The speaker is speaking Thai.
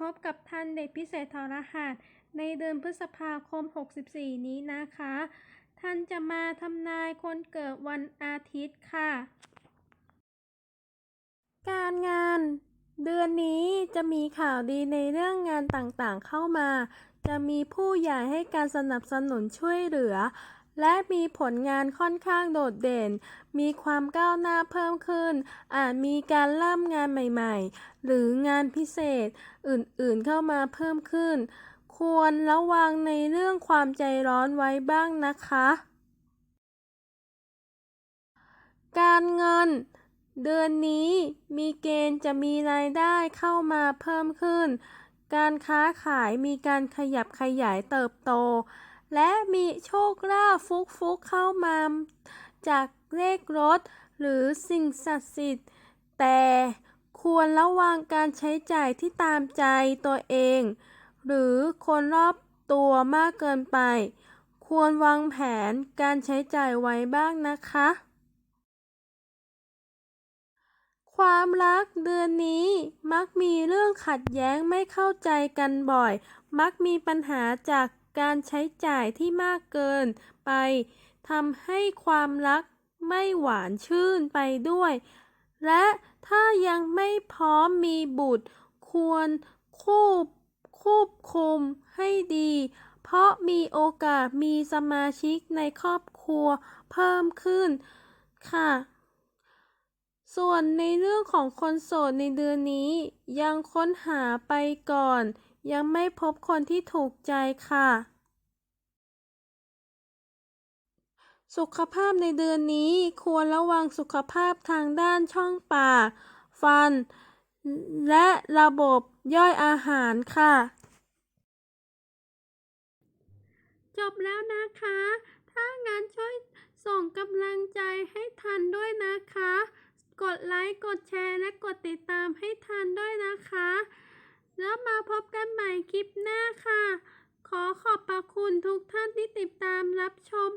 พบกับทันเด็กพิเศษทรหัส ในเดือนพฤษภาคม 64 นี้นะคะ ท่านจะมาทำนายคนเกิดวันอาทิตย์ค่ะ การงาน เดือนนี้จะมีข่าวดีในเรื่องงานต่างๆเข้ามา จะมีผู้ใหญ่ให้การสนับสนุนช่วยเหลือ และมีผลงานค่อนข้างโดดเด่น มีความก้าวหน้าเพิ่มขึ้น อาจมีการเริ่มงานใหม่ๆ หรืองานพิเศษอื่นๆเข้ามาเพิ่มขึ้น ควรระวังในเรื่องความใจร้อนไว้บ้างนะคะ การเงิน เดือนนี้มีเกณฑ์จะมีรายได้เข้ามาเพิ่มขึ้น การค้าขายมีการขยับขยายเติบโต และมีโชคลาภฟุกๆเข้ามา จากเลขรถ หรือสิ่งศักดิ์สิทธิ์ แต่ควรระวังการใช้จ่ายที่ตามใจตัวเอง หรือคนรอบตัวมากเกินไป ควรวางแผนการใช้จ่ายไว้บ้างนะคะ ความรักเดือนนี้มักมีเรื่องขัดแย้งไม่เข้าใจกันบ่อย มักมีปัญหาจาก การใช้จ่ายที่มากเกินไปทำให้ความรักไม่หวานชื่นไปด้วย และถ้ายังไม่พร้อมมีบุตร ควรควบควบคุมให้ดี เพราะมีโอกาสมีสมาชิกในครอบครัวเพิ่มขึ้นค่ะ ส่วนในเรื่องของคนโสดในเดือนนี้ยังค้นหาไปก่อน ยังไม่พบคนที่ถูกใจค่ะ สุขภาพในเดือนนี้ควรระวังสุขภาพทางด้านช่องปาก ฟัน และระบบย่อยอาหารค่ะ จบแล้วนะคะ ถ้างั้นช่วยส่งกำลังใจให้ทันด้วยนะคะ กดไลค์ กดแชร์ และกดติดตามให้ทันด้วยนะคะ แล้วมาพบกันใหม่คลิปหน้าค่ะ ขอขอบพระคุณทุกท่านที่ติดตามรับชม